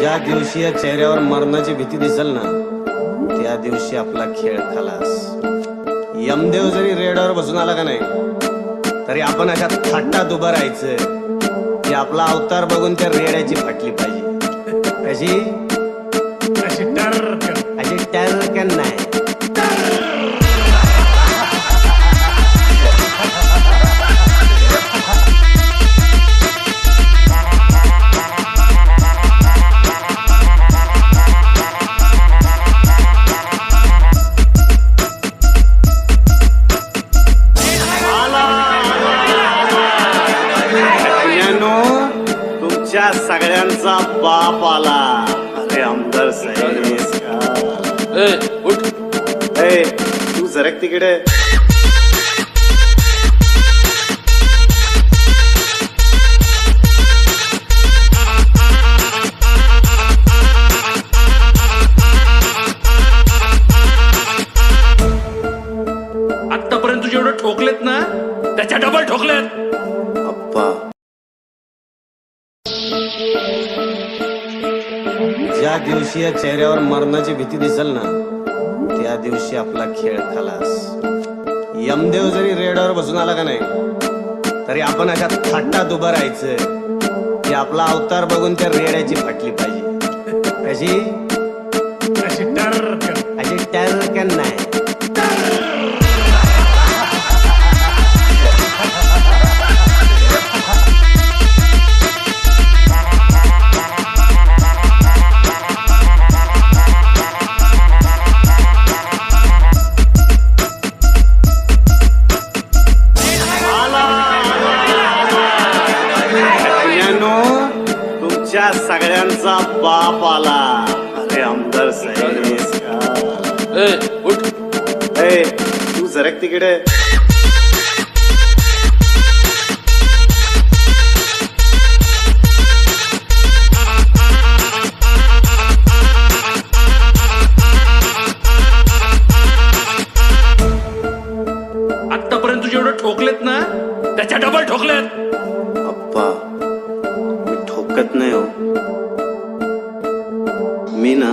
ज्या दिवशी या चेहऱ्यावर मरणाची भीती दिसल ना त्या दिवशी आपला खेळ खलास. यमदेव जरी रेडावर बसून आला का नाही तरी आपण अशा थाटात उभं राहायचं की आपला अवतार बघून त्या रेड्याची फाटली पाहिजे. कशी? तुमच्या सगळ्यांचा बाप आला. अरे आमदार साहेब. उठ. ए, तू सरक तिकडे. आतापर्यंत जेवढं ठोकलेत ना त्याच्या डबल ठोकलेत. अप्पा. ज्या दिवशी या चेहऱ्यावर मरणाची भीती दिसल ना त्या दिवशी आपला खेळ खलास. यमदेव जरी रेडावर बसून आला का नाही तरी आपण अशा थाटात उभं राहायचं की आपला अवतार बघून त्या रेड्याची फाटली पाहिजे. कशी तुमच्या सगळ्यांचा बाप आला. अरे आमदार साहेब. ए उठ. ए, तू सरक तिकडे. आतापर्यंत जेवढं ठोकलेत ना त्याच्या डबल ठोकलेत. अप्पा. मी नाही हो. मी ना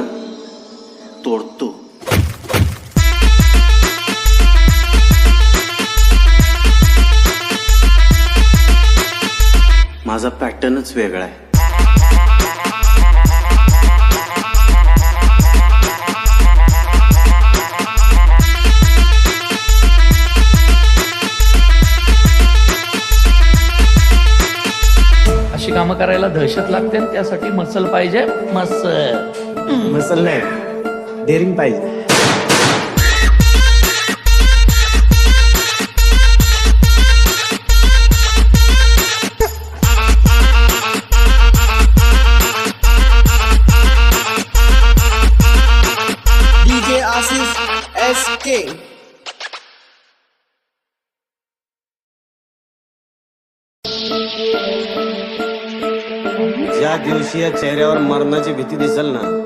तोडतो. माझा पॅटर्नच वेगळा आहे. करायला दहशत लागते आणि त्यासाठी मसल पाहिजे. मसल. मसल नाही. डेअरिंग पाहिजे. Asif SK. ज्या दिवशी या चेहऱ्यावर मरणाची भीती दिसल ना?